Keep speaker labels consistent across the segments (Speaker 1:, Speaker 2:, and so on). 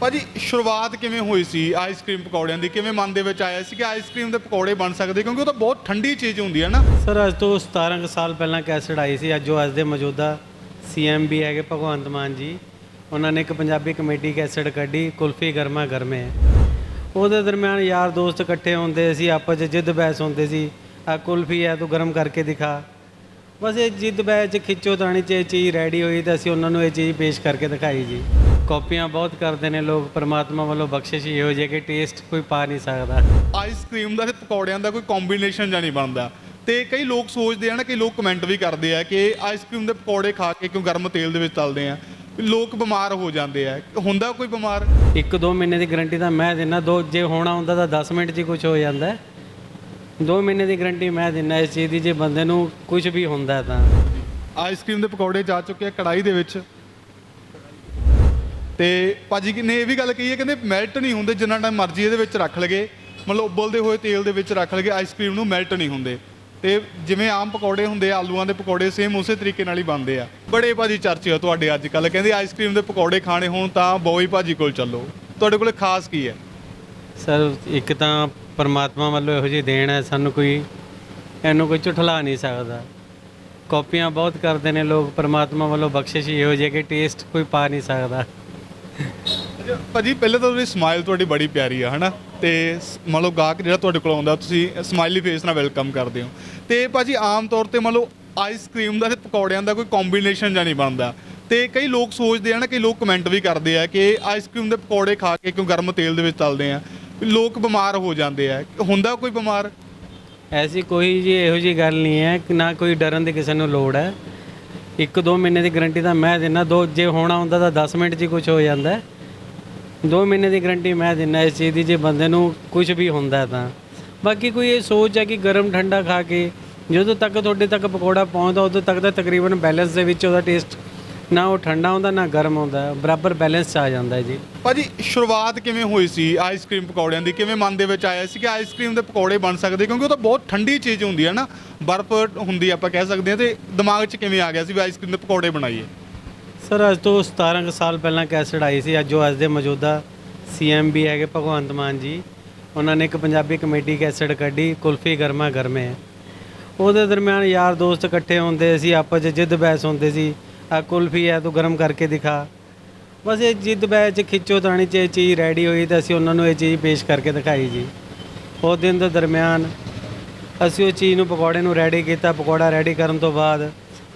Speaker 1: ਭਾਜੀ, ਸ਼ੁਰੂਆਤ ਕਿਵੇਂ ਹੋਈ ਸੀ ਆਈਸਕ੍ਰੀਮ ਪਕੌੜਿਆਂ ਦੀ? ਕਿਵੇਂ ਮਨ ਦੇ ਵਿੱਚ ਆਇਆ ਸੀ ਕਿ ਆਈਸਕ੍ਰੀਮ ਦੇ ਪਕੌੜੇ ਬਣ ਸਕਦੇ? ਕਿਉਂਕਿ ਉਹ ਤਾਂ ਬਹੁਤ ਠੰਡੀ ਚੀਜ਼ ਹੁੰਦੀ ਹੈ ਨਾ।
Speaker 2: ਸਰ, ਅੱਜ ਤੋਂ 17 ਕੁ ਸਾਲ ਪਹਿਲਾਂ ਕੈਸਟ ਆਈ ਸੀ। ਅੱਜ ਜੋ ਅੱਜ ਦੇ ਮੌਜੂਦਾ ਸੀਐਮ ਵੀ ਹੈਗੇ, ਭਗਵੰਤ ਮਾਨ ਜੀ। ਉਹਨਾਂ ਨੇ ਇੱਕ ਪੰਜਾਬੀ ਕਮੇਡੀ ਕੈਸਟ ਕੱਢੀ, ਕੁਲਫੀ ਗਰਮਾ ਗਰਮੇ। ਉਹਦੇ ਦਰਮਿਆਨ ਯਾਰ ਦੋਸਤ ਇਕੱਠੇ ਹੁੰਦੇ ਸੀ, ਆਪਸ 'ਚ ਜਿੱਦ ਬਹਿਸ ਹੁੰਦੇ ਸੀ। ਆ, ਕੁਲਫੀ ਹੈ ਤੂੰ ਗਰਮ ਕਰਕੇ ਦਿਖਾ। ਬਸ ਇਹ ਜਿੱਦ ਬਹਿਸ 'ਚ ਖਿੱਚੋ ਤਾਣੀ 'ਚ ਇਹ ਚੀਜ਼ ਰੈਡੀ ਹੋਈ ਤਾਂ ਅਸੀਂ ਉਹਨਾਂ ਨੂੰ ਇਹ ਚੀਜ਼ ਪੇਸ਼ ਕਰਕੇ ਦਿਖਾਈ ਜੀ। ਕਾਪੀਆਂ ਬਹੁਤ ਕਰਦੇ ਨੇ ਲੋਕ ਪਰਮਾਤਮਾ ਵੱਲੋਂ ਬਖਸ਼ਿਸ਼ ਇਹੋ ਜਿਹੀ ਕਿ ਟੇਸਟ ਕੋਈ ਪਾ ਨਹੀਂ ਸਕਦਾ।
Speaker 1: ਆਈਸਕ੍ਰੀਮ ਦਾ ਤੇ ਪਕੌੜਿਆਂ ਦਾ ਕੋਈ ਕੰਬੀਨੇਸ਼ਨ ਜਾਂ ਨਹੀਂ ਬਣਦਾ। ਤੇ ਕਈ ਲੋਕ ਸੋਚਦੇ ਆ ਨਾ ਕਈ ਲੋਕ ਕਮੈਂਟ ਵੀ ਕਰਦੇ ਆ ਕਿ ਆਈਸਕ੍ਰੀਮ ਦੇ ਪਕੌੜੇ ਖਾ ਕੇ ਕਿਉਂ ਗਰਮ ਤੇਲ ਦੇ ਵਿੱਚ ਤਲਦੇ ਆ। ਲੋਕ ਬਿਮਾਰ ਹੋ ਜਾਂਦੇ ਆ। ਹੁੰਦਾ ਕੋਈ ਬਿਮਾਰ?
Speaker 2: ਇੱਕ ਦੋ ਮਹੀਨੇ ਦੀ ਗਾਰੰਟੀ ਤਾਂ ਮੈਂ ਦਿੰਦਾ ਦੋ ਜੇ ਹੋਣਾ ਹੁੰਦਾ ਤਾਂ 10 ਮਿੰਟ 'ਚ ਹੀ ਕੁਝ ਹੋ ਜਾਂਦਾ ਹੈ। ਦੋ ਮਹੀਨੇ ਦੀ ਗਾਰੰਟੀ ਮੈਂ ਦਿੰਦਾ ਇਸ ਚੀਜ਼ ਦੀ। ਜੇ ਬੰਦੇ ਨੂੰ ਕੁਝ ਵੀ ਹੁੰਦਾ ਹੈ ਤਾਂ
Speaker 1: ਆਈਸਕ੍ਰੀਮ ਦੇ ਪਕੌੜੇ ਜਾ ਚੁੱਕੇ ਆ ਕੜਾਈ ਦੇ ਵਿੱਚ। ਤੇ ਭਾਜੀ ਨੇ ਇਹ ਵੀ ਗੱਲ ਕਹੀ ਹੈ, ਕਹਿੰਦੇ ਮੈਲਟ ਨਹੀਂ ਹੁੰਦੇ, ਜਿੰਨਾ ਟਾਈਮ ਮਰਜ਼ੀ ਇਹਦੇ ਵਿੱਚ ਰੱਖ ਲਗੇ। ਮਤਲਬ ਉਬਲਦੇ ਹੋਏ ਤੇਲ ਦੇ ਵਿੱਚ ਰੱਖ ਲਗੇ ਆਈਸਕ੍ਰੀਮ ਨੂੰ ਮੈਲਟ ਨਹੀਂ ਹੁੰਦੇ। ਤੇ ਜਿਵੇਂ ਆਮ ਪਕੌੜੇ ਹੁੰਦੇ ਆ, ਆਲੂਆਂ ਦੇ ਪਕੌੜੇ ਸੇਮ ਉਸੇ ਤਰੀਕੇ ਨਾਲ ਹੀ ਬਣਦੇ ਆ। ਬੜੇ ਭਾਜੀ ਚਰਚੇ ਆ ਤੁਹਾਡੇ ਅੱਜ ਕੱਲ ਕਹਿੰਦੇ ਆਈਸਕ੍ਰੀਮ ਦੇ ਪਕੌੜੇ ਖਾਣੇ ਹੋਣ ਤਾਂ ਬੋਈ ਭਾਜੀ ਕੋਲ ਚੱਲੋ। ਤੁਹਾਡੇ ਕੋਲ ਖਾਸ ਕੀ ਹੈ?
Speaker 2: ਸਰ, ਇੱਕ ਤਾਂ ਪਰਮਾਤਮਾ ਵੱਲੋਂ ਇਹੋ ਜਿਹੀ ਦੇਣ ਹੈ, ਸਾਨੂੰ ਕੋਈ ਇਹਨੂੰ ਕੋਈ ਝੁਠਲਾ ਨਹੀਂ ਸਕਦਾ। ਕਾਪੀਆਂ ਬਹੁਤ ਕਰਦੇ ਨੇ ਲੋਕ, ਪਰਮਾਤਮਾ ਵੱਲੋਂ ਬਖਸ਼ਿਸ਼ ਇਹੋ ਜਿਹੀ ਕਿ ਟੇਸਟ ਕੋਈ ਪਾ ਨਹੀਂ ਸਕਦਾ।
Speaker 1: ਭਾਜੀ, ਪਹਿਲੇ ਤਾਂ ਤੁਹਾਡੀ ਸਮਾਈਲ ਤੁਹਾਡੀ ਬੜੀ ਪਿਆਰੀ ਆ, ਹਨਾ? ਤੇ ਸ- ਮੰਨ ਲਓ ਗਾਹਕ ਜਿਹੜਾ ਤੁਹਾਡੇ ਕੋਲ ਆਉਂਦਾ, ਤੁਸੀਂ ਸਮਾਈਲੀ ਫੇਸ ਨਾਲ ਵੈਲਕਮ ਕਰਦੇ ਹੋ। ਤੇ ਭਾਜੀ, ਆਮ ਤੌਰ ਤੇ ਮੰਨ ਲਓ ਆਈਸਕ੍ਰੀਮ ਦਾ ਤੇ ਪਕੌੜਿਆਂ ਦਾ ਕੋਈ ਕੰਬੀਨੇਸ਼ਨ ਜਾਂ ਨਹੀਂ ਬਣਦਾ। ਤੇ ਕਈ ਲੋਕ ਸੋਚਦੇ ਆ ਨਾ, ਕਈ ਲੋਕ ਕਮੈਂਟ ਵੀ ਕਰਦੇ ਆ ਕਿ ਆਈਸਕ੍ਰੀਮ ਦੇ ਪਕੌੜੇ ਖਾ ਕੇ ਕਿਉਂ ਗਰਮ ਤੇਲ ਦੇ ਵਿੱਚ ਤਲਦੇ ਆ। ਲੋਕ ਬਿਮਾਰ ਹੋ ਜਾਂਦੇ ਆ। ਹੁੰਦਾ ਕੋਈ ਬਿਮਾਰ?
Speaker 2: ਐਸੀ ਕੋਈ ਜੀ ਇਹੋ ਜੀ ਗੱਲ ਨਹੀਂ ਹੈ ਕਿ ਨਾ ਕੋਈ ਡਰਨ ਦੀ ਕਿਸੇ ਨੂੰ ਲੋੜ ਹੈ। ਇੱਕ ਦੋ ਮਹੀਨੇ ਦੀ ਗਾਰੰਟੀ ਤਾਂ ਮੈਂ ਦਿੰਦਾ, ਦੋ ਜੇ ਹੋਣਾ ਹੁੰਦਾ ਤਾਂ 10 ਮਿੰਟ 'ਚ ਹੀ ਕੁਝ ਹੋ ਜਾਂਦਾ। ਹੈ। ਦੋ ਮਹੀਨੇ ਦੀ ਗਰੰਟੀ ਮੈਂ ਦਿੰਦਾ ਇਸ ਚੀਜ਼ ਦੀ, ਜੇ ਬੰਦੇ ਨੂੰ ਕੁਝ ਵੀ ਹੁੰਦਾ ਤਾਂ। ਬਾਕੀ ਕੋਈ ਇਹ ਸੋਚ ਹੈ ਕਿ ਗਰਮ ਠੰਡਾ ਖਾ ਕੇ ਜਦੋਂ ਤੱਕ ਤੁਹਾਡੇ ਤੱਕ ਪਕੌੜਾ ਪਹੁੰਚਦਾ, ਉਦੋਂ ਤੱਕ ਤਾਂ ਤਕਰੀਬਨ ਬੈਲੈਂਸ ਦੇ ਵਿੱਚ ਉਹਦਾ ਟੇਸਟ ਨਾ ਉਹ ਠੰਡਾ ਹੁੰਦਾ, ਨਾ ਗਰਮ ਹੁੰਦਾ, ਬਰਾਬਰ ਬੈਲੈਂਸ 'ਚ ਆ ਜਾਂਦਾ ਹੈ ਜੀ।
Speaker 1: ਭਾਜੀ, ਸ਼ੁਰੂਆਤ ਕਿਵੇਂ ਹੋਈ ਸੀ ਆਈਸਕ੍ਰੀਮ ਪਕੌੜਿਆਂ ਦੀ? ਕਿਵੇਂ ਮਨ ਦੇ ਵਿੱਚ ਆਇਆ ਸੀ ਕਿ ਆਈਸਕ੍ਰੀਮ ਦੇ ਪਕੌੜੇ ਬਣ ਸਕਦੇ? ਕਿਉਂਕਿ ਉਹ ਤਾਂ ਬਹੁਤ ਠੰਡੀ ਚੀਜ਼ ਹੁੰਦੀ ਹੈ ਨਾ, ਬਰਫ਼ ਹੁੰਦੀ ਆਪਾਂ ਕਹਿ ਸਕਦੇ ਹਾਂ, ਤੇ ਦਿਮਾਗ 'ਚ ਕਿਵੇਂ ਆ ਗਿਆ ਸੀ ਵੀ ਆਈਸਕ੍ਰੀਮ ਦੇ ਪਕੌੜੇ ਬਣਾਈਏ?
Speaker 2: ਸਰ, ਅੱਜ ਤੋਂ 17 ਕੁ ਸਾਲ ਪਹਿਲਾਂ ਕੈਸਟ ਆਈ ਸੀ। ਅੱਜ ਜੋ ਅੱਜ ਦੇ ਮੌਜੂਦਾ ਸੀਐਮ ਵੀ ਹੈਗੇ, ਭਗਵੰਤ ਮਾਨ ਜੀ। ਉਹਨਾਂ ਨੇ ਇੱਕ ਪੰਜਾਬੀ ਕਮੇਡੀ ਕੈਸਟ ਕੱਢੀ, ਕੁਲਫੀ ਗਰਮਾ ਗਰਮੇ। ਉਹਦੇ ਦਰਮਿਆਨ ਯਾਰ ਦੋਸਤ ਇਕੱਠੇ ਹੁੰਦੇ ਸੀ, ਆਪਸ 'ਚ ਜਿੱਦ ਬਹਿਸ ਹੁੰਦੇ ਸੀ। ਆ, ਕੁਲਫੀ ਹੈ, ਤੂੰ ਗਰਮ ਕਰਕੇ ਦਿਖਾ। ਬਸ ਇਹ ਜਿੱਦ ਬਹਿਸ 'ਚ ਖਿੱਚੋ ਤਾਣੀ 'ਚ ਇਹ ਚੀਜ਼ ਰੈਡੀ ਹੋਈ ਤਾਂ ਅਸੀਂ ਉਹਨਾਂ ਨੂੰ ਇਹ ਚੀਜ਼ ਪੇਸ਼ ਕਰਕੇ ਦਿਖਾਈ ਜੀ। ਉਹ ਦਿਨ ਦੇ ਦਰਮਿਆਨ ਅਸੀਂ ਉਹ ਚੀਜ਼ ਨੂੰ ਪਕੌੜੇ ਨੂੰ ਰੈਡੀ ਕੀਤਾ, ਪਕੌੜਾ ਰੈਡੀ ਕਰਨ ਤੋਂ ਬਾਅਦ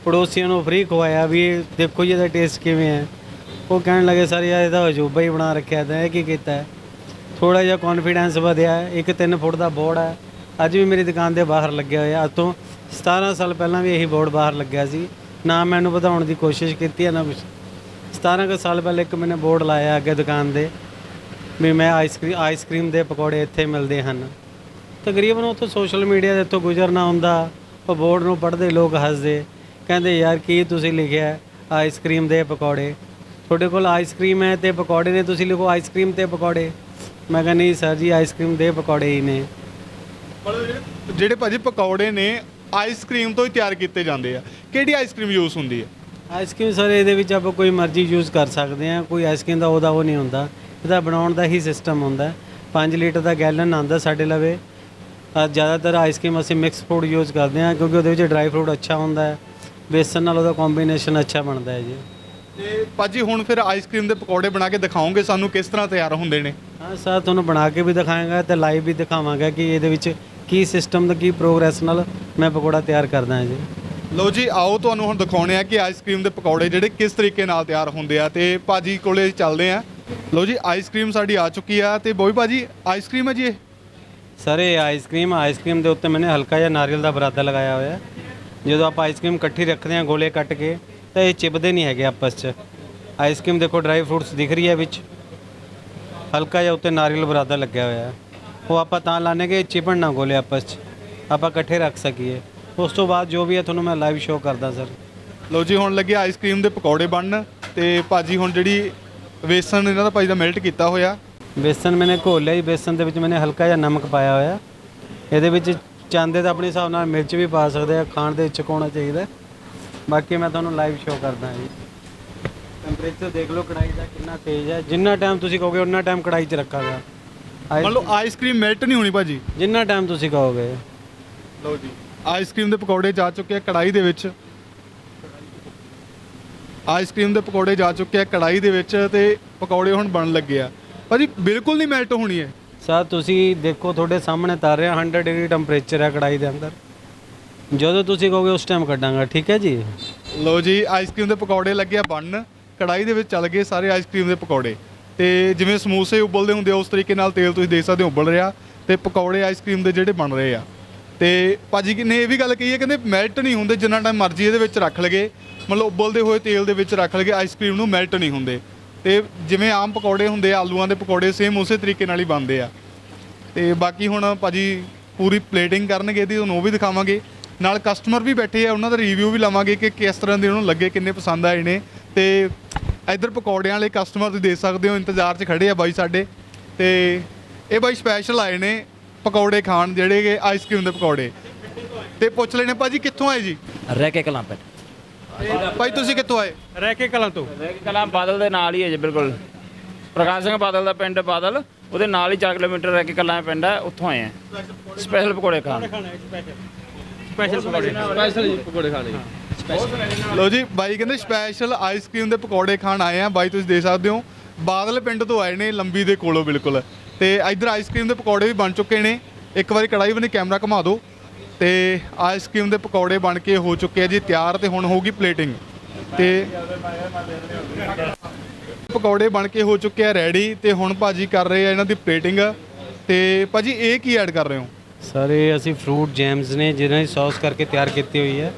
Speaker 2: ਪੜੋਸੀਆਂ ਨੂੰ ਫ੍ਰੀ ਖਵਾਇਆ ਵੀ ਇਹ ਦੇਖੋ ਜੀ ਇਹਦਾ ਟੇਸਟ ਕਿਵੇਂ ਹੈ। ਉਹ ਕਹਿਣ ਲੱਗੇ, ਸਰ ਯਾਰ, ਇਹਦਾ ਅਜੂਬਾ ਹੀ ਬਣਾ ਰੱਖਿਆ ਤਾਂ ਇਹ ਕੀ ਕੀਤਾ ਹੈ? ਥੋੜਾ ਜਿਹਾ ਕੌਨਫੀਡੈਂਸ ਵਧਿਆ, ਇੱਕ 3 ਫੁੱਟ ਦਾ ਬੋਰਡ ਹੈ। ਅੱਜ ਵੀ ਮੇਰੀ ਦੁਕਾਨ ਦੇ ਬਾਹਰ ਲੱਗਿਆ ਹੋਇਆ। ਅੱਜ ਤੋਂ 17 ਸਾਲ ਪਹਿਲਾਂ ਵੀ ਇਹੀ ਬੋਰਡ ਬਾਹਰ ਲੱਗਿਆ ਸੀ। ਨਾ ਮੈਨੂੰ ਵਧਾਉਣ ਦੀ ਕੋਸ਼ਿਸ਼ ਕੀਤੀ ਹੈ, ਨਾ ਕੁਛ। 17 ਕੁ ਸਾਲ ਪਹਿਲੇ ਇੱਕ ਮੈਨੇ ਬੋਰਡ ਲਾਇਆ ਅੱਗੇ ਦੁਕਾਨ ਦੇ ਵੀ ਮੈਂ ਆਈਸਕ੍ਰੀਮ ਆਈਸਕ੍ਰੀਮ ਦੇ ਪਕੌੜੇ ਇੱਥੇ ਮਿਲਦੇ ਹਨ। ਤਕਰੀਬਨ ਉੱਥੋਂ ਸੋਸ਼ਲ ਮੀਡੀਆ ਦੇ ਉੱਤੋਂ ਗੁਜ਼ਰਨਾ ਹੁੰਦਾ, ਉਹ ਬੋਰਡ ਨੂੰ ਪੜ੍ਹਦੇ ਲੋਕ ਹੱਸਦੇ। ਕਹਿੰਦੇ ਯਾਰ ਕੀ ਤੁਸੀਂ ਲਿਖਿਆ? ਆਈਸਕ੍ਰੀਮ ਦੇ ਪਕੌੜੇ? ਤੁਹਾਡੇ ਕੋਲ ਆਈਸਕ੍ਰੀਮ ਹੈ ਤੇ ਪਕੌੜੇ ਨੇ ਤੁਸੀਂ ਲਿਖੋ ਆਈਸਕ੍ਰੀਮ ਤੇ ਪਕੌੜੇ। ਮੈਂ ਕਹਿੰਦਾ ਨਹੀਂ ਸਰ ਜੀ ਆਈਸਕ੍ਰੀਮ ਦੇ ਪਕੌੜੇ ਹੀ ਨੇ।
Speaker 1: ਮਤਲਬ ਜਿਹੜੇ- ਭਾਜੀ ਪਕੌੜੇ ਨੇ ਆਈਸਕ੍ਰੀਮ ਤੋਂ ਹੀ ਤਿਆਰ ਕੀਤੇ ਜਾਂਦੇ ਆ। ਕਿਹੜੀ ਆਈਸਕ੍ਰੀਮ ਯੂਜ਼ ਹੁੰਦੀ ਹੈ
Speaker 2: ਆਈਸਕ੍ਰੀਮ ਸਰ ਇਹਦੇ ਵਿੱਚ ਆਪਾਂ ਕੋਈ ਮਰਜ਼ੀ ਯੂਜ਼ ਕਰ ਸਕਦੇ ਹਾਂ ਕੋਈ ਆਈਸਕ੍ਰੀਮ ਦਾ ਉਹਦਾ ਉਹ ਨਹੀਂ ਹੁੰਦਾ। ਇਹਦਾ ਬਣਾਉਣ ਦਾ ਹੀ ਸਿਸਟਮ ਹੁੰਦਾ। 5 ਲੀਟਰ ਦਾ ਗੈਲਨ ਆਉਂਦਾ ਸਾਡੇ ਲਵੇ। ਜ਼ਿਆਦਾਤਰ ਆਈਸਕ੍ਰੀਮ ਅਸੀਂ ਮਿਕਸ ਫੂਡ ਯੂਜ਼ ਕਰਦੇ ਹਾਂ ਕਿਉਂਕਿ ਉਹਦੇ ਵਿੱਚ ਡਰਾਈ ਫਰੂਟ ਅੱਛਾ ਹੁੰਦਾ ਹੈ। ਬੇਸਨ ਨਾਲ ਉਹਦਾ ਕੰਬੀਨੇਸ਼ਨ ਅੱਛਾ ਬਣਦਾ ਹੈ ਜੀ।
Speaker 1: ਤੇ ਭਾਜੀ ਹੁਣ ਫਿਰ ਆਈਸਕ੍ਰੀਮ ਦੇ ਪਕੌੜੇ ਬਣਾ ਕੇ ਦਿਖਾਓਗੇ ਸਾਨੂੰ ਕਿਸ ਤਰ੍ਹਾਂ ਤਿਆਰ ਹੁੰਦੇ ਨੇ?
Speaker 2: ਹਾਂ ਸਰ ਤੁਹਾਨੂੰ ਬਣਾ ਕੇ ਵੀ ਦਿਖਾਵਾਂਗਾ ਤੇ ਲਾਈਵ ਵੀ ਦਿਖਾਵਾਂਗਾ ਕਿ ਇਹਦੇ ਵਿੱਚ ਕੀ ਸਿਸਟਮ ਦਾ ਕੀ ਪ੍ਰੋਗਰੈਸ ਨਾਲ ਮੈਂ ਪਕੌੜਾ ਤਿਆਰ ਕਰਦਾ ਹਾਂ ਜੀ।
Speaker 1: ਲਓ ਜੀ ਆਓ ਤੁਹਾਨੂੰ ਹੁਣ ਦਿਖਾਉਣੇ ਆ ਕਿ ਆਈਸਕ੍ਰੀਮ ਦੇ ਪਕੌੜੇ ਜਿਹੜੇ ਕਿਸ ਤਰੀਕੇ ਨਾਲ ਤਿਆਰ ਹੁੰਦੇ ਆ ਤੇ ਭਾਜੀ ਕੋਲੇ ਚੱਲਦੇ ਆ। ਲਓ ਜੀ ਆਈਸਕ੍ਰੀਮ ਸਾਡੀ ਆ ਚੁੱਕੀ ਆ ਤੇ ਬੋਈ ਭਾਜੀ ਆਈਸਕ੍ਰੀਮ ਹੈ ਜੀ ਇਹ?
Speaker 2: ਸਰ ਇਹ ਆਈਸਕ੍ਰੀਮ ਆਈਸਕ੍ਰੀਮ ਦੇ ਉੱਤੇ ਮੈंने ਹਲਕਾ ਜਿਹਾ ਨਾਰੀਅਲ ਦਾ ਬਰਾਦਾ ਲਗਾਇਆ ਹੋਇਆ। ਹੈ ਜਦੋਂ ਆਪਾਂ ਆਈਸਕ੍ਰੀਮ ਇਕੱਠੀ ਰੱਖਦੇ ਹਾਂ ਗੋਲੇ ਕੱਟ ਕੇ ਤਾਂ ਇਹ ਚਿਪਦੇ ਨਹੀਂ ਹੈਗੇ ਆਪਸ 'ਚ। ਆਈਸਕ੍ਰੀਮ ਦੇਖੋ ਡਰਾਈ ਫਰੂਟਸ ਦਿਖ ਰਹੀ ਹੈ ਵਿੱਚ। ਹਲਕਾ ਜਿਹਾ ਉੱਤੇ ਨਾਰੀਅਲ ਬਰਾਦਾ ਲੱਗਿਆ ਹੋਇਆ। ਹੈ ਉਹ ਆਪਾਂ ਤਾਂ ਲਾਣੇ ਕਿ ਇਹ ਚਿਪਣ ਨਾ ਗੋਲੇ ਆਪਸ 'ਚ। ਆਪਾਂ ਇਕੱਠੇ ਰੱਖ ਸਕੀਏ। ਉਸ ਤੋਂ ਬਾਅਦ ਜੋ ਵੀ ਹੈ ਤੁਹਾਨੂੰ ਮੈਂ ਲਾਈਵ ਸ਼ੋਅ ਕਰਦਾ ਸਰ
Speaker 1: ਲਓ ਜੀ ਹੁਣ ਲੱਗੇ ਆਈਸਕ੍ਰੀਮ ਦੇ ਪਕੌੜੇ ਬਣਨ ਤੇ ਭਾਜੀ ਹੁਣ ਜਿਹੜੀ ਵੇਸਣ ਇਹਨਾਂ ਦਾ ਭਾਜੀ ਦਾ ਮੈਲਟ ਕੀਤਾ ਹੋਇਆ।
Speaker 2: ਬੇਸਨ ਮੈंने ਘੋਲਿਆ ਹੀ ਬੇਸਨ ਦੇ ਵਿੱਚ ਮੈंने ਹਲਕਾ ਜਿਹਾ ਨਮਕ ਪਾਇਆ ਹੋਇਆ। ਇਹਦੇ ਵਿੱਚ ਚਾਹੁੰਦੇ ਤਾਂ ਆਪਣੇ ਹਿਸਾਬ ਨਾਲ ਮਿਰਚ ਵੀ ਪਾ ਸਕਦੇ ਆ ਖਾਣ ਦੇ ਇੱਛੁਕ ਹੋਣਾ ਚਾਹੀਦਾ? ਬਾਕੀ ਮੈਂ ਤੁਹਾਨੂੰ ਲਾਈਵ ਸ਼ੋਅ ਕਰਦਾ ਜੀ। ਟੈਂਪਰੇਚਰ ਦੇਖ ਲਓ ਕੜਾਈ ਦਾ ਕਿੰਨਾ ਤੇਜ਼ ਹੈ। ਜਿੰਨਾ ਟਾਈਮ ਤੁਸੀਂ ਕਹੋਗੇ ਉਨਾ ਟਾਈਮ ਕੜਾਈ 'ਚ ਰੱਖਾਗਾ।
Speaker 1: ਮੰਨ ਲਓ ਆਈਸਕ੍ਰੀਮ ਮੈਲਟ ਨਹੀਂ ਹੋਣੀ ਭਾਜੀ।
Speaker 2: ਜਿੰਨਾ ਟਾਈਮ ਤੁਸੀਂ ਕਹੋਗੇ।
Speaker 1: ਲਓ ਜੀ ਆਈਸਕ੍ਰੀਮ ਦੇ ਪਕੌੜੇ ਜਾ ਚੁੱਕੇ ਆ ਕੜਾਈ ਦੇ ਵਿੱਚ। ਆਈਸਕ੍ਰੀਮ ਦੇ ਪਕੌੜੇ ਜਾ ਚੁੱਕੇ ਆ ਕੜਾਈ ਦੇ ਵਿੱਚ ਤੇ ਪਕੌੜੇ ਹੁਣ ਬਣਨ ਲੱਗੇ ਆ। ਭਾਜੀ ਬਿਲਕੁਲ ਨਹੀਂ ਮੈਲਟ ਹੋਣੀ ਹੈ।
Speaker 2: ਸਰ, ਤੁਸੀਂ ਦੇਖੋ, ਤੁਹਾਡੇ ਸਾਹਮਣੇ ਤਰ ਰਿਹਾ 100 ਡਿਗਰੀ ਟੈਂਪਰੇਚਰ ਹੈ ਕੜਾਈ ਦੇ ਅੰਦਰ। ਜਦੋਂ ਤੁਸੀਂ ਕਹੋਗੇ ਉਸ ਟਾਈਮ ਕੱਢਾਂਗਾ, ਠੀਕ ਹੈ ਜੀ?
Speaker 1: ਲਓ ਜੀ ਆਈਸਕ੍ਰੀਮ ਦੇ ਪਕੌੜੇ ਲੱਗੇ ਆ ਬਣਨ ਕੜਾਈ ਦੇ ਵਿੱਚ ਚੱਲ ਗਏ ਸਾਰੇ ਆਈਸਕ੍ਰੀਮ ਦੇ ਪਕੌੜੇ। ਤੇ ਜਿਵੇਂ ਸਮੋਸੇ ਉਬਲਦੇ ਹੁੰਦੇ ਆ, ਉਸ ਤਰੀਕੇ ਨਾਲ ਤੇਲ ਤੁਸੀਂ ਦੇਖ ਸਕਦੇ ਹੋ, ਉਬਲ ਰਿਹਾ। ਤੇ ਪਕੌੜੇ ਆਈਸਕ੍ਰੀਮ ਦੇ ਜਿਹੜੇ ਬਣ ਰਹੇ ਆ। ਤੇ ਭਾਜੀ ਨੇ ਇਹ ਵੀ ਗੱਲ ਕਹੀ ਹੈ, ਕਹਿੰਦੇ ਮੈਲਟ ਨਹੀਂ ਹੁੰਦੇ, ਜਿੰਨਾ ਟਾਈਮ ਮਰਜ਼ੀ ਇਹਦੇ ਵਿੱਚ ਰੱਖ ਲਗੇ। ਮਤਲਬ ਉਬਲਦੇ ਹੋਏ ਤੇਲ ਦੇ ਵਿੱਚ ਰੱਖ ਲਗੇ ਆਈਸਕ੍ਰੀਮ ਨੂੰ ਮੈਲਟ ਨਹੀਂ ਹੁੰਦੇ। ਤੇ ਜਿਵੇਂ ਆਮ ਪਕੌੜੇ ਹੁੰਦੇ ਆ, ਆਲੂਆਂ ਦੇ ਪਕੌੜੇ ਸੇਮ ਉਸੇ ਤਰੀਕੇ ਨਾਲ ਹੀ ਬਣਦੇ ਆ। ਤੇ ਬਾਕੀ ਹੁਣ ਭਾਜੀ ਪੂਰੀ ਪਲੇਟਿੰਗ ਕਰਨਗੇ ਇਹਦੀ ਤੁਹਾਨੂੰ ਉਹ ਵੀ ਦਿਖਾਵਾਂਗੇ। ਨਾਲ ਕਸਟਮਰ ਵੀ ਬੈਠੇ ਆ, ਉਹਨਾਂ ਦਾ ਰਿਵਿਊ ਵੀ ਲਵਾਂਗੇ ਕਿ ਕਿਸ ਤਰ੍ਹਾਂ ਦੇ ਉਹਨੂੰ ਲੱਗੇ, ਕਿੰਨੇ ਪਸੰਦ ਆਏ ਨੇ। ਤੇ ਇੱਧਰ ਪਕੌੜਿਆਂ ਵਾਲੇ ਕਸਟਮਰ ਤੁਸੀਂ ਦੇਖ ਸਕਦੇ ਹੋ, ਇੰਤਜ਼ਾਰ 'ਚ ਖੜੇ ਆ ਬਾਈ ਸਾਡੇ। ਤੇ ਇਹ ਬਾਈ ਸਪੈਸ਼ਲ ਆਏ ਨੇ ਪਕੌੜੇ ਖਾਣ, ਜਿਹੜੇ ਕਿ ਆਈਸਕ੍ਰੀਮ ਦੇ ਪਕੌੜੇ। ਤੇ ਪੁੱਛ ਲੈਣੇ ਭਾਜੀ ਕਿੱਥੋਂ ਆਏ ਜੀ?
Speaker 3: ਰਹਿ ਕੇ ਕਲਾਂ ਪੈ
Speaker 1: ਭਾਈ ਤੁਸੀਂ ਕਿੱਥੋਂ ਆਏ?
Speaker 2: ਰਹਿ ਕੇ ਕਲਾਂ ਤੋਂ।
Speaker 3: ਰਹਿ ਕੇ ਕਲਾਂ ਬਾਦਲ ਦੇ ਨਾਲ ਹੀ ਹੈ ਜੀ ਬਿਲਕੁਲ। ਪ੍ਰਕਾਸ਼ ਸਿੰਘ ਬਾਦਲ ਦਾ ਪਿੰਡ ਬਾਦਲ ਉਹਦੇ ਨਾਲ ਹੀ 4 ਕਿਲੋਮੀਟਰ ਰਹਿ ਕੇ ਕਲਾਂ ਪਿੰਡ ਹੈ ਉੱਥੋਂ ਆਏ ਆ ਸਪੈਸ਼ਲ ਪਕੌੜੇ ਖਾਣ।
Speaker 2: ਸਪੈਸ਼ਲ ਪਕੌੜੇ। ਸਪੈਸ਼ਲ ਪਕੌੜੇ ਖਾਣੇ।
Speaker 1: ਲੋ ਜੀ ਬਾਈ ਕਹਿੰਦੇ ਸਪੈਸ਼ਲ ਆਈਸਕ੍ਰੀਮ ਦੇ ਪਕੌੜੇ ਖਾਣ ਆਏ ਆ ਬਾਈ ਤੁਸੀਂ ਦੇਖ ਸਕਦੇ ਹੋ ਬਾਦਲ ਪਿੰਡ ਤੋਂ ਆਏ ਨੇ ਲੰਬੀ ਦੇ ਕੋਲੋਂ ਬਿਲਕੁਲ। ਤੇ ਇੱਧਰ ਆਈਸਕ੍ਰੀਮ ਦੇ ਪਕੌੜੇ ਵੀ ਬਣ ਚੁੱਕੇ ਨੇ। ਇੱਕ ਵਾਰੀ ਕੜਾਈ ਬਣੇ ਕੈਮਰਾ ਘੁਮਾ ਦਿਓ। ਤੇ ਆਈਸਕ੍ਰੀਮ ਦੇ ਪਕੌੜੇ ਬਣ ਕੇ ਹੋ ਚੁੱਕੇ ਆ ਜੀ, ਤਿਆਰ ਤੇ ਹੁਣ ਹੋਊਗੀ ਪਲੇਟਿੰਗ ਤੇ ਪਕੌੜੇ ਬਣ ਕੇ ਹੋ ਚੁੱਕੇ ਆ ਰੈਡੀ ਤੇ ਹੁਣ ਭਾਜੀ ਕਰ ਰਹੇ ਆ ਇਹਨਾਂ ਦੀ ਪਲੇਟਿੰਗ ਤੇ ਭਾਜੀ ਇਹ ਕੀ ਐਡ ਕਰ ਰਹੇ ਹੋ?
Speaker 2: ਸਰ ਇਹ ਅਸੀਂ ਫਰੂਟ ਜੈਮਸ ਨੇ ਜਿਹਨਾਂ ਦੀ ਸੌਸ ਕਰਕੇ ਤਿਆਰ ਕੀਤੀ ਹੋਈ ਹੈ।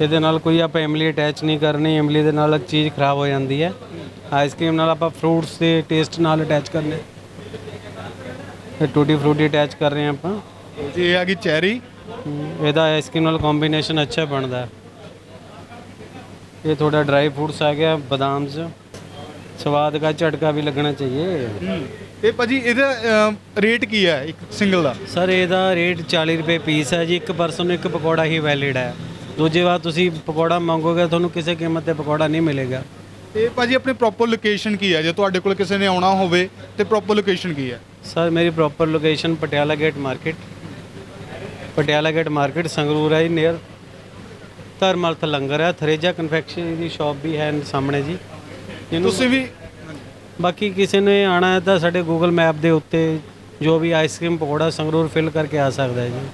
Speaker 2: ਇਹਦੇ ਨਾਲ ਕੋਈ ਆਪਾਂ ਇਮਲੀ ਅਟੈਚ ਨਹੀਂ ਕਰਨੀ, ਇਮਲੀ ਦੇ ਨਾਲ ਚੀਜ਼ ਖਰਾਬ ਹੋ ਜਾਂਦੀ ਹੈ। ਆਈਸਕ੍ਰੀਮ ਨਾਲ ਆਪਾਂ ਫਰੂਟਸ ਦੇ ਟੇਸਟ ਨਾਲ ਅਟੈਚ ਕਰਨੇ। ਇਹ ਟੂਟੀ ਫਰੂਟੀ ਅਟੈਚ ਕਰ ਰਹੇ ਹਾਂ ਆਪਾਂ।
Speaker 1: ਜੀ ਇਹ ਆ ਗਈ ਚੈਰੀ।
Speaker 2: ਹਮ, ਇਹਦਾ ਆਈਸਕ੍ਰੀਮ ਨਾਲ ਕੰਬੀਨੇਸ਼ਨ ਅੱਛਾ ਬਣਦਾ ਹੈ। ਇਹ ਥੋੜਾ ਡਰਾਈ ਫਰੂਟਸ ਆ ਗਿਆ ਬਾਦਾਮਸ ਸਵਾਦ ਦਾ ਝਟਕਾ ਵੀ ਲੱਗਣਾ ਚਾਹੀਏ।
Speaker 1: ਤੇ ਭਾਜੀ ਇਹਦਾ ਰੇਟ ਕੀ ਹੈ ਇੱਕ ਸਿੰਗਲ ਦਾ?
Speaker 2: ਸਰ ਇਹਦਾ ਰੇਟ 40 ਰੁਪਏ ਪੀਸ ਹੈ ਜੀ। ਇੱਕ ਪਰਸਨ ਨੂੰ ਇੱਕ ਪਕੌੜਾ ਹੀ ਵੈਲਿਡ ਹੈ। ਦੂਜੀ ਵਾਰ ਤੁਸੀਂ ਪਕੌੜਾ ਮੰਗੋਗੇ ਤੁਹਾਨੂੰ ਕਿਸੇ ਕੀਮਤ ਤੇ ਪਕੌੜਾ ਨਹੀਂ ਮਿਲੇਗਾ।
Speaker 1: ਤੇ ਭਾਜੀ ਆਪਣੀ ਪ੍ਰੋਪਰ ਲੋਕੇਸ਼ਨ ਕੀ ਹੈ? ਜੇ ਤੁਹਾਡੇ ਕੋਲ ਕਿਸੇ ਨੇ ਆਉਣਾ ਹੋਵੇ ਤੇ ਪ੍ਰੋਪਰ ਲੋਕੇਸ਼ਨ ਕੀ ਹੈ?
Speaker 2: ਸਰ ਮੇਰੀ proper location Patiala gate market Patiala gate market Sangrur ਹੈ ਨੀਅਰ ਧਰਮਰਥ ਲੰਗਰ ਹੈ ਥਰੇਜਾ ਕਨਫੈਕਸ਼ਨਰੀ ਦੀ ਸ਼ਾਪ ਵੀ ਹੈ ਸਾਹਮਣੇ ਜੀ। ਜਿਹਨੂੰ
Speaker 1: ਤੁਸੀਂ ਵੀ
Speaker 2: ਬਾਕੀ ਕਿਸੇ ਨੇ ਆਣਾ ਹੈ ਤਾਂ ਸਾਡੇ ਗੂਗਲ ਮੈਪ ਦੇ ਉੱਤੇ ਜੋ ਵੀ ice cream pakora Sangrur fill ਕਰਕੇ ਆ ਸਕਦਾ ਹੈ ਜੀ।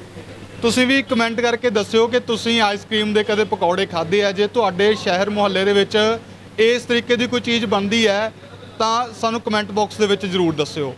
Speaker 1: ਤੁਸੀਂ ਵੀ ਕਮੈਂਟ ਕਰਕੇ ਦੱਸਿਓ ਕਿ ਤੁਸੀਂ ਆਈਸਕ੍ਰੀਮ ਦੇ ਕਦੇ ਪਕੌੜੇ ਖਾਦੇ ਆ? ਜੇ ਤੁਹਾਡੇ ਸ਼ਹਿਰ ਮੁਹੱਲੇ ਦੇ ਵਿੱਚ ਇਸ ਤਰੀਕੇ ਦੀ ਕੋਈ ਚੀਜ਼ ਬਣਦੀ ਹੈ ਤਾਂ ਸਾਨੂੰ ਕਮੈਂਟ ਬਾਕਸ ਦੇ ਵਿੱਚ ਜ਼ਰੂਰ ਦੱਸਿਓ।